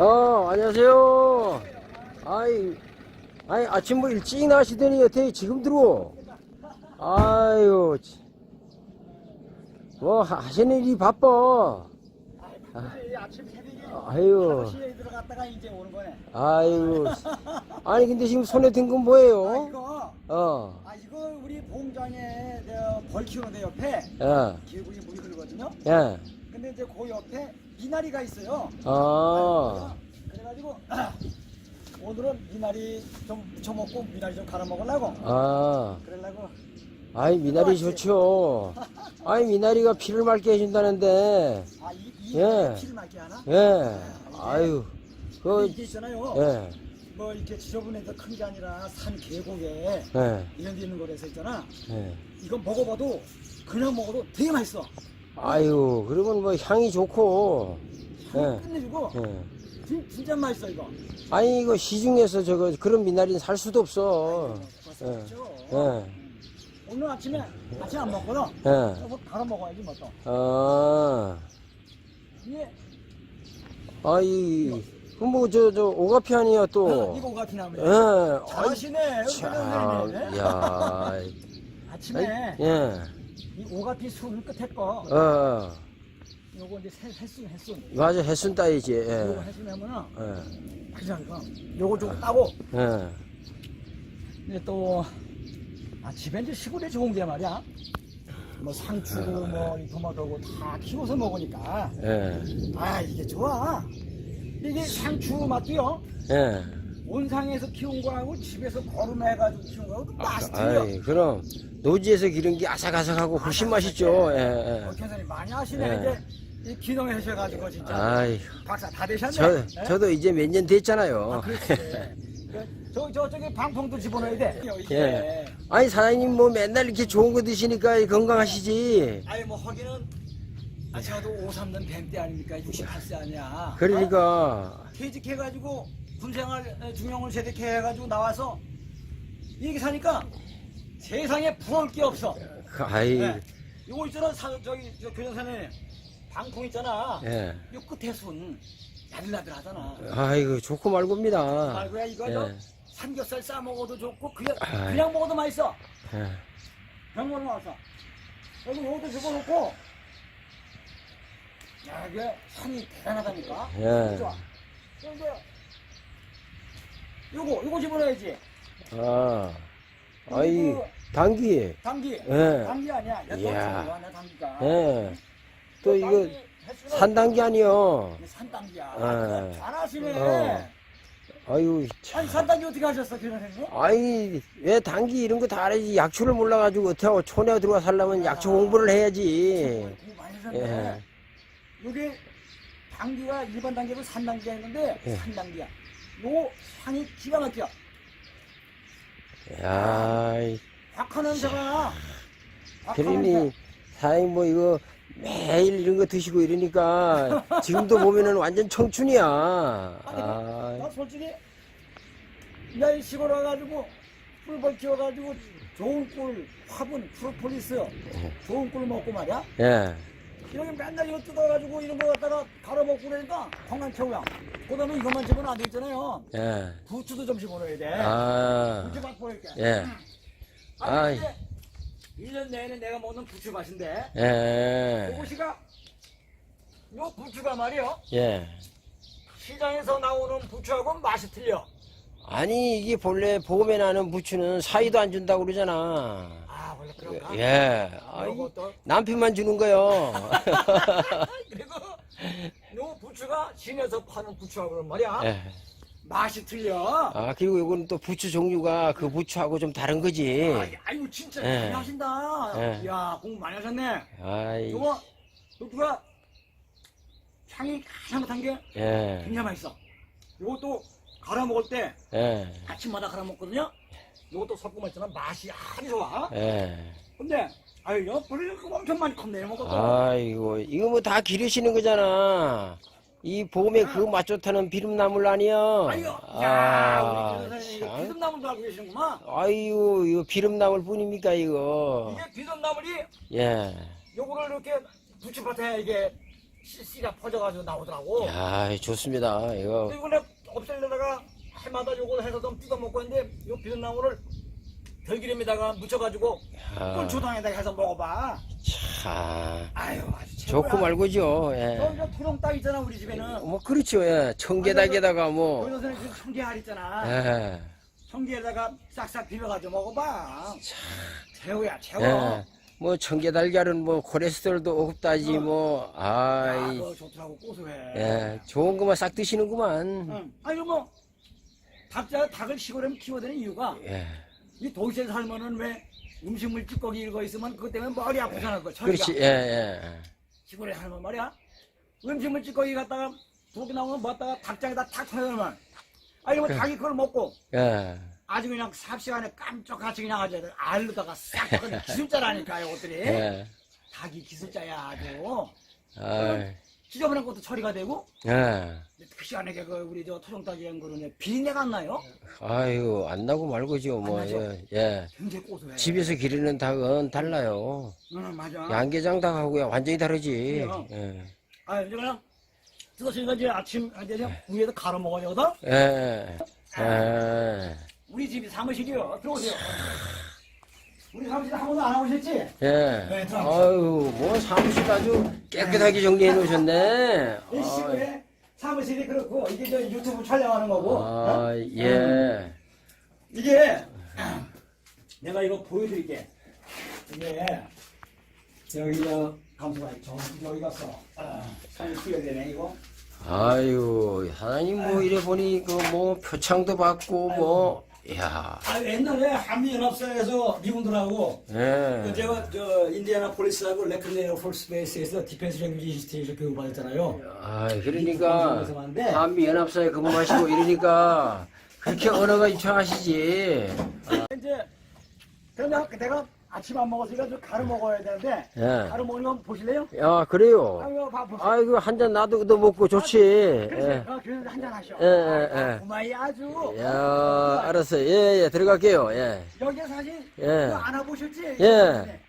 어, 안녕하세요. 아이, 아이, 아침 뭐 일찍 나시더니 어떻게 지금 들어오? 아유, 치. 뭐 하- 하시는 일이 바빠. 이 아침 새벽에 아유, 시에 들어갔다가 이제 오는 거네. 아이고. 아니, 근데 지금 손에 든 건 아, 뭐예요? 이거, 어, 아, 이거 우리 봉장에 저, 벌 키우는 데 옆에 예, 기구이 물이 흐르거든요. 예. 근데 이제 그 옆에 미나리가 있어요. 아, 그래가지고 오늘은 미나리 좀 무쳐먹고 미나리 좀 갈아 먹으려고. 아. 그러려고. 아이, 미나리 좋죠. 아이, 미나리가 피를 맑게 해준다는데, 아, 이, 이 예. 피를 맞게 하나? 예. 아유, 근데 그, 이게 있잖아요. 예, 뭐 이렇게 지저분해서 큰 게 아니라 산 계곡에 예, 이런 데 있는 거라서 있잖아. 예. 이거 먹어봐도 그냥 먹어도 되게 맛있어. 아유, 그러면 뭐 향이 좋고, 향 예, 끝내주고 예. 진, 진짜 맛있어 이거. 아니, 이거 시중에서 저거, 그런 미나리는 살 수도 없어. 벌써 예. 예, 오늘 아침에 아침 안 먹거든. 예. 뭐 갈아 먹어야지 뭐 또. 아, 이게 아이, 그 뭐, 저, 저, 오가피 아니야, 또. 이거 같은 나무. 예, 잘하시네. 아이, 참. 참, 야, 아침에 예, 이 오가피 순 끝에 거 어, 요거 이제 새- 새순 새순. 맞아, 해순 따이지, 요거 예, 해순하면은 예, 그냥 이거 요거 좀 따고. 예, 이제 또 아, 집에 이제 시골에 좋은 게 말이야. 뭐 상추 뭐이 토마토고 다 키워서 먹으니까. 예, 아 이게 좋아. 이게 상추 맛도요. 예. 온상에서 키운 거하고 집에서 거름해가지고 키운 거하고 맛이 틀려. 아이, 그럼, 노지에서 기른 게 아삭아삭하고 훨씬 맛있죠, 예, 어, 예. 교사님 많이 하시네. 예. 이제 이 기농 하셔가지고 진짜 아이, 박사 다 되셨네. 저, 예? 저도 이제 몇 년 됐잖아요. 아, 그렇지. 그, 저, 저쪽에 방풍도 집어넣어야 돼. 이게. 예. 아니, 사장님 뭐 맨날 이렇게 좋은 거 드시니까 건강하시지. 아니, 뭐, 하기는, 아, 저도 5, 3년 뱀 때 아닙니까? 68세 아니야. 어? 그러니까, 퇴직해가지고, 군생활, 에, 중용을 재직해가지고 나와서, 이렇게 사니까, 세상에 부러울 게 없어. 그, 아이, 예. 요거 있잖아, 사, 저기, 저 교장선생님. 방풍 있잖아. 예. 요 끝에 순, 야들야들 하잖아. 아이고, 좋고 말고입니다. 말고야, 이거, 예. 저 삼겹살 싸 먹어도 좋고, 그냥, 아이. 그냥 먹어도 맛있어. 예. 병원 와서 여기 요것도 집어넣고 야 이게 산이 대단하다니까 예. 좋아 근데 요거 요거 집어넣어야지 아, 아이, 그리고 당귀. 당기 예. 당기 아니야 내 이야. 좋아하네 당기가 예. 또 이거, 당기 횟수는 산당귀 아니요. 이게 산당기야 예. 잘하시네 어. 아유, 참. 아니 산당기 어떻게 하셨어 교장선생님? 아이, 왜 당귀 이런 거 다 알아야지. 약초를 몰라가지고 어떻게 하고 촌에 들어와 살려면 약초 공부를 해야지. 공부 많이 하셨네 예. 요게 당기가 일반 당기고 산당기가 있는데 예. 산당기야 요 향이 기가 막혀 야, 박하 냄새가 박하 그러니. 사장님 뭐 이거 매일 이런 거 드시고 이러니까 지금도 보면은 완전 청춘이야. 아, 나 솔직히 야이 시골 와가지고 꿀벌 키워가지고 좋은 꿀 화분 프로폴리스 좋은 꿀 먹고 말이야. 예, 이렇게 맨날 이거 뜯어가지고 이런 거 갖다가 갈아 먹고 그러니까 건강 최고야 그 다음에 이것만 집어넣으면 안 되잖아요 예. 부추도 좀 집어넣어야 돼 아, 부추 맛 보일게 예. 아니 아이. 근데 1년 내내 내가 먹는 부추 맛인데 예, 그것이가 요 부추가 말이요 예. 시장에서 나오는 부추하고 맛이 틀려 아니 이게 본래 봄에 나는 부추는 사이도 안 준다고 그러잖아. 아 원래 그런가? 예. 아이, 또 남편만 주는 거요. 그리고 요 부추가 시내에서 파는 부추하고는 말이야 예. 맛이 틀려 아 그리고 이거는 또 부추 종류가 그 부추하고 좀 다른 거지. 아, 아이고 진짜 예. 많이 하신다 예. 야 공부 많이 하셨네 아이, 요거 부추가 향이 가장한 게 예, 굉장히 맛있어 요것도 갈아 먹을 때 예, 아침마다 갈아 먹거든요 요것도 섞고 먹지만 맛이 아주 좋아 예. 근데 아유 요 벌써 그거 엄청 많이 컸네 이것도 아이고 이거 뭐 다 기르시는 거잖아. 이 봄에 그 맛 좋다는 비름나물 아니야. 아유 아, 야 우리 교수님 참. 비듬나물도 알고 계시는구만 아이고 이거 비름나물 뿐입니까 이거. 이게 비듬나물이 예, 요거를 이렇게 부추밭에 이게 씨가 퍼져가지고 나오더라고. 야, 좋습니다. 이거. 이거 내가 없애려다가 해마다 요걸 해서 좀 뜯어먹고 있는데 요 비눗나무를 들기름에다가 묻혀가지고 야, 꿀초당에다가 해서 먹어봐. 참. 아유 아주 최고야. 좋고 말고죠. 저, 예. 저 토종 땅 있잖아 우리 집에는. 뭐, 그렇죠. 예. 청계닭에다가 뭐. 우리 선생님 청계알 있잖아. 예. 청계에다가 싹싹 비벼가지고 먹어봐. 최고야 최고. 예. 뭐, 청계달걀은 뭐, 콜레스테롤도 없다지, 뭐, 아, 아이. 그거 좋더라고 고소해. 예. 좋은 것만 싹 드시는구만. 응. 아니 뭐 닭자 닭을 시골에 키워야 이유가 예. 이 도시에 살면은 왜 음식물 찌꺼기 이거 있으면 그것 때문에 머리 아프잖아 그 처리가. 그렇지. 예, 예. 시골에 살면 말이야 음식물 찌꺼기 갖다가 두개 나오면 뭐다가 닭장에다 탁 터내면 아니 뭐 닭이 그걸 먹고 예. 아주 그냥 삽시간에 깜짝같이 그냥 아주 알로다가 싹 그냥 기술자라니까요 옷들이 예. 닭이 기술자야 아주 아이. 지저분한 것도 처리가 되고 예. 그 시간에 그 우리 저 토종닭이 한 거는 비린내가 안 나요 아유, 안 나고 말고죠. 뭐, 안 나죠? 예. 예. 굉장히 고소해 집에서 기르는 닭은 달라요. 응 맞아 양계장 닭하고야 완전히 다르지. 그래요? 예. 아 이제 그냥 뜯어서 이제 아침 이제 그냥 위에다 갈아 먹어야 되 예. 예. 우리 집이 사무실이요. 들어오세요. 우리 사무실 한 번도 안 와보셨지? 예. 네. 아유, 뭐 사무실 아주 깨끗하게 정리해 놓으셨네. 이 시골에 사무실이 그렇고 이게 저 유튜브 촬영하는 거고 아, 어? 예. 이게 내가 이거 보여드릴게. 이게 여기 저 감수가 저 여기 갔어. 아, 사진 찍어야 되네 이거. 아유, 사장님 뭐 이래 보니 그 뭐 표창도 받고 뭐, 야, 아 옛날에 한미연합사에서 미군들하고 그 예. 제가 저 인디애나 폴리스하고 레클레어 폴스베이스에서 디펜스 랭귀지 인스티튜트 교육 받았잖아요. 아, 그러니까 방송에서 봤는데. 한미 연합사에 근무하시고 이러니까 그렇게 언어가 유창하시지. 이제 그러면 내가 아침 안 먹었으니까 좀 가루 먹어야 되는데 예. 가루 거 보실래요? 야, 그래요. 아유 봐 보세요. 아이고 한 잔 나도 얻어 먹고 좋지. 그래서 예. 어, 그래서 한잔 하셔. 예, 예, 예. 고마이 아주. 야, 알았어요. 예, 예, 들어갈게요. 예. 여기 사실 예. 안 와보셨지? 예.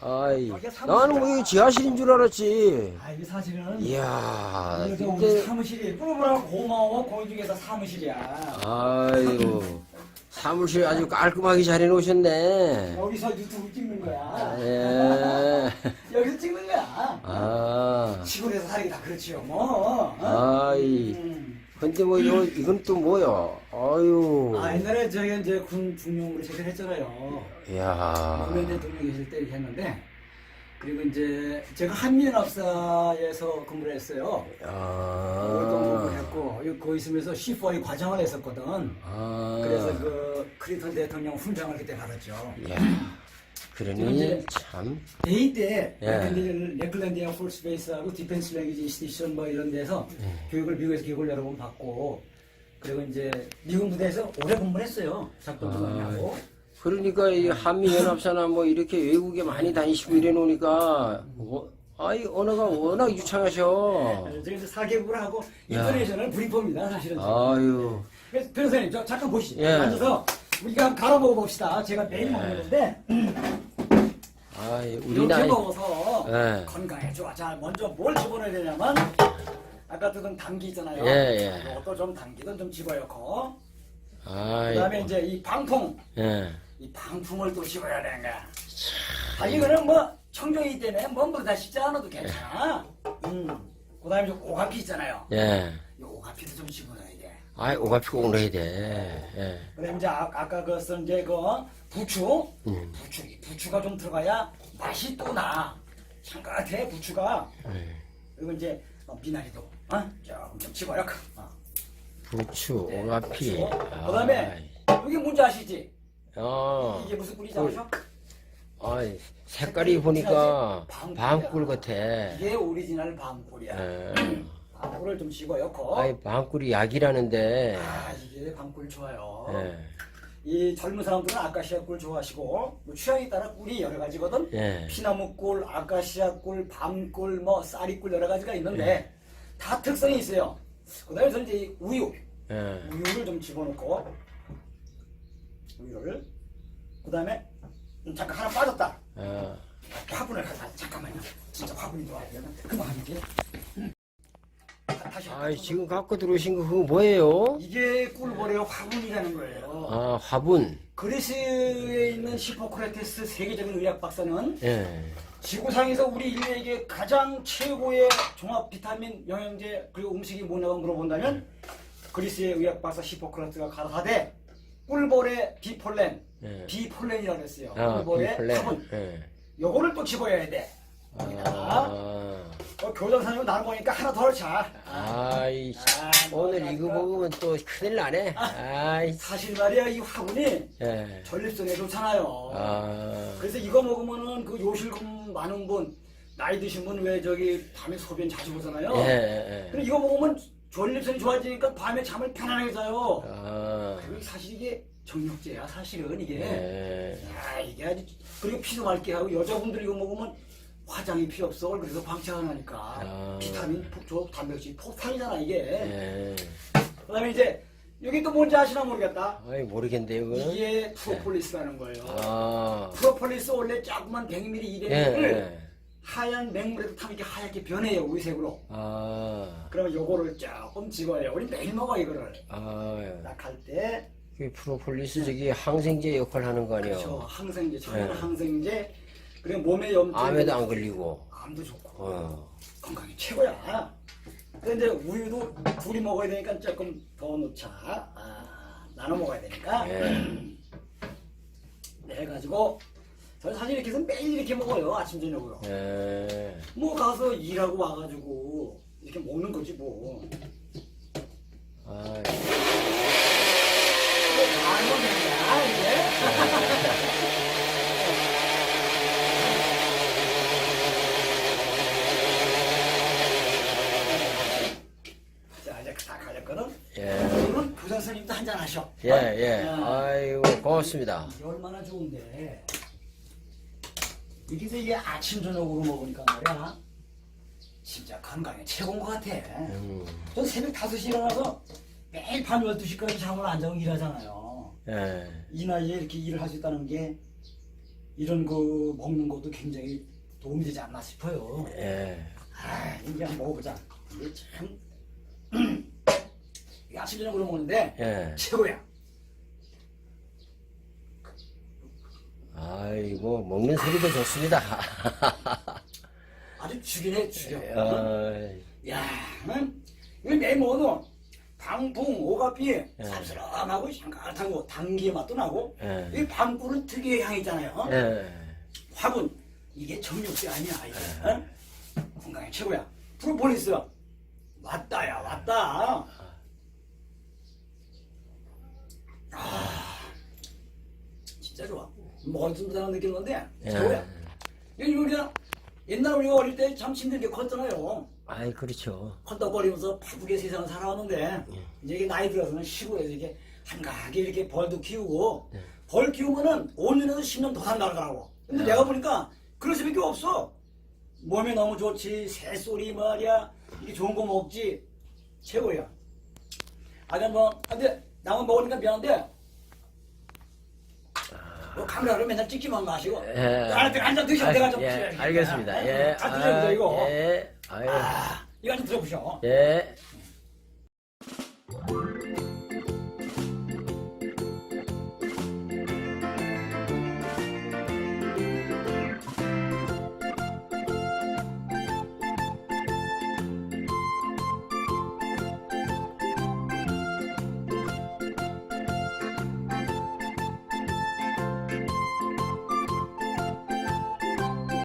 아이, 나는 뭐 이거 지하실인 줄 알았지. 아 이게 사실은 이야, 이거 저 우리 근데, 사무실이 뿌르뿌르하고 고마워 공중에서 사무실이야. 아이고, 사무실 아주 깔끔하게 잘 해놓으셨네. 여기서 유튜브 찍는 거야. 예. 여기서 찍는 거야. 아, 시골에서 살기 다 그렇지요. 뭐. 어? 아이. 음. 근데 뭐, 이거, 이건 또 뭐야? 아유. 아 옛날에 저희가 이제 군 중용으로 제대했잖아요. 이야. 노무현 대통령 계실 때 이렇게 했는데 그리고 이제 제가 한미연합사에서 근무를 했어요. 월동 근무를 야. 했고 여기 거기 있으면서 C4의 과정을 했었거든. 아. 그래서 그 클린턴 대통령 훈장을 그때 받았죠. 이야. 지금 그러니, 이제- 참. 대인 때 예. 레클랜드 에어포스 베이스하고 디펜스 랭귀지 인스티튜션 뭐 이런 데서 예. 교육을 미국에서 교육을 여러 번 받고 그리고 이제 미국 무대에서 오래 근무를 했어요. 작전도 많이 아, 하고. 그러니까 이 한미연합사나 뭐 이렇게 외국에 많이 다니시고 이래 놓으니까, 어, 아이, 언어가 워낙 유창하셔. 이제 사개국을 하고 야. 인터내셔널 브리퍼입니다 사실은. 아유. 그래서 변호사님 저 잠깐 보시죠. 예. 앉아서 우리가 한번 갈아 먹어봅시다. 제가 매일 먹는데 아이, 우리 이렇게 나이. 먹어서 예. 건강에 좋아. 자 먼저 뭘 집어넣어야 되냐면 아까 듣던 당기 있잖아요. 예, 예. 이것도 좀 당기든 좀 집어넣고 아이. 그다음에 이제 이 방풍 예. 이 방풍을 또 집어야 되는 거야. 아 이거는 뭐 청정이기 때문에 뭔가 다 씻지 않아도 괜찮아. 음. 그 다음에 좀 오가피 있잖아요. 예. 이 오가피도 좀 집어넣어야 돼. 아이, 오가피가 오래야 돼. 예. 그다음에 이제 아, 아까 그 쓴 이제 그 부추, 음. 부추, 부추가 좀 들어가야 맛이 또 나. 참같아 부추가. 예. 그리고 이제 어, 미나리도, 어? 조금 좀 집어넣고. 어. 부추, 오가피. 부추. 그다음에 여기 뭔지 아시지? 어. 이게 무슨 꿀이지 아셔? 아이, 색깔이 보니까 방꿀이야. 방꿀 같아. 이게 오리지널 방꿀이야. 예. 방꿀을 좀 집어넣고. 아이, 방꿀이 약이라는데. 아 이게 방꿀 좋아요. 예. 이 젊은 사람들은 아카시아 꿀 좋아하시고 뭐 취향에 따라 꿀이 여러 가지거든. 예. 피나무 꿀, 아카시아 꿀, 밤꿀, 뭐 쌀이 꿀 여러 가지가 있는데 예. 다 특성이 있어요. 그다음에 저는 이제 이 우유, 예. 우유를 좀 집어넣고 우유를 그 다음에 음, 잠깐 하나 빠졌다. 아, 화분을 갖다 잠깐만요. 진짜 화분이 좋아요. 금방 하는 게. 다시 아이, 지금 갖고 들어오신 거 그거 뭐예요? 이게 꿀보레의 화분이라는 거예요. 아, 화분. 그리스에 있는 히포크라테스 세계적인 의학 박사는 예. 지구상에서 우리 인류에게 가장 최고의 종합 비타민 영양제 그리고 음식이 뭐냐고 물어본다면 그리스의 의학 박사 히포크라테스가 가라사대 꿀볼의 비폴렌 예. 비폴렌이라고 했어요. 아, 꿀볼의 비플레. 화분 예. 요거를 또 집어야 돼. 거기다가 아, 어, 교장 선생님 나는 거니까 하나 더 차. 아이, 아, 오늘 이거? 먹으면 또 큰일 나네. 아이, 사실 말이야 이 화분이 예. 전립선에 좋잖아요. 아, 그래서 이거 먹으면은 그 요실금 많은 분 나이 드신 분 왜 저기 밤에 소변 자주 보잖아요. 예, 예. 근데 이거 먹으면 전립선이 좋아지니까 밤에 잠을 편안하게 자요. 아, 그리고 사실 이게 정력제야 사실은 이게. 예. 야 이게 아주 그리고 피도 맑게 하고 여자분들 이거 먹으면 화장이 필요 없어. 그래서 방치가 나니까 아. 비타민, 폭조, 단백질 폭탄이잖아 이게. 예. 그다음에 이제 여기 또 뭔지 아시나 모르겠다. 아이, 모르겠는데요, 그거는? 이게 프로폴리스라는 거예요. 아, 프로폴리스 원래 조그만 100ml 예, 200ml를 예. 하얀 맹물에도 타면 이렇게 하얗게 변해요 의색으로. 아, 그러면 요거를 조금 집어요. 우리 매일 먹어 이거를. 아, 딱 할 때. 그 프로폴리스 저기 항생제 역할 하는 거 아니에요? 그렇죠. 항생제, 천연 네. 항생제. 그리고 몸에 염증. 암에도 안 걸리고. 암도 좋고. 어. 건강에 최고야. 근데 우유도 둘이 먹어야 되니까 조금 더 넣자. 아, 나눠 먹어야 되니까. 예. 네, 해가지고 저는 사실 이렇게 해서 매일 이렇게 먹어요. 아침 저녁으로. 예. 뭐 가서 일하고 와가지고 이렇게 먹는 거지 뭐. 아, 뭐 많이 먹는다 이게. 자 이제 딱 하셨거든. 예. 오늘은 교장 선생님도 한잔 하셔. 예, 예. 아, 아이고, 고맙습니다. 이게 얼마나 좋은데. 이게 해서 이게 아침 저녁으로 먹으니까 말이야. 진짜 건강에 최고인 것 같아. 음, 전 새벽 5시에 일어나서 매일 밤 12시까지 잠을 안 자고 일하잖아요. 예. 이 나이에 이렇게 일을 할 수 있다는 게 이런 거 먹는 것도 굉장히 도움이 되지 않나 싶어요. 예. 아, 이제 한번 먹어보자. 이게 참. 이 아침 저녁으로 먹는데 예. 최고야. 아이고, 먹는 소리도 좋습니다. 아주 죽이네, 죽여. 아, 야, 응? 이거 매일 먹어도 방풍, 오가피, 쌉싸름하고 향긋하고 당기의 맛도 나고 예. 이 방꿀은 특유의 향이 있잖아요. 예. 화분 이게 정육제 아니야 이게 어? 건강에 최고야 프로폴리스 왔다야 왔다 아 진짜 좋아 먹었습니다는 느끼는 건데 예. 최고야. 이거 우리가 옛날 우리가 어릴 때 참 힘들게 컸잖아요. 아이, 그렇죠. 컸덕거리면서 바쁘게 세상을 살아왔는데 이제 이게 나이 들어서는 시골에서 이렇게 한가하게 이렇게 벌도 키우고 벌 키우면은 5년에서 10년 더 산다 그러더라고. 근데 내가 보니까 그럴 수밖에 없어. 몸에 너무 좋지 새소리 말이야. 이게 좋은 거 먹지. 최고야. 아 그냥 뭐 근데 나만 먹으니까 미안한데 뭐 카메라로 맨날 찍기만 마시고 예. 앉아 앉아 드셔 내가 좀 예. 알겠습니다. 예. 아, 드셔보세요 이거 예. 아유. 아 이거 좀 들어보셔 예.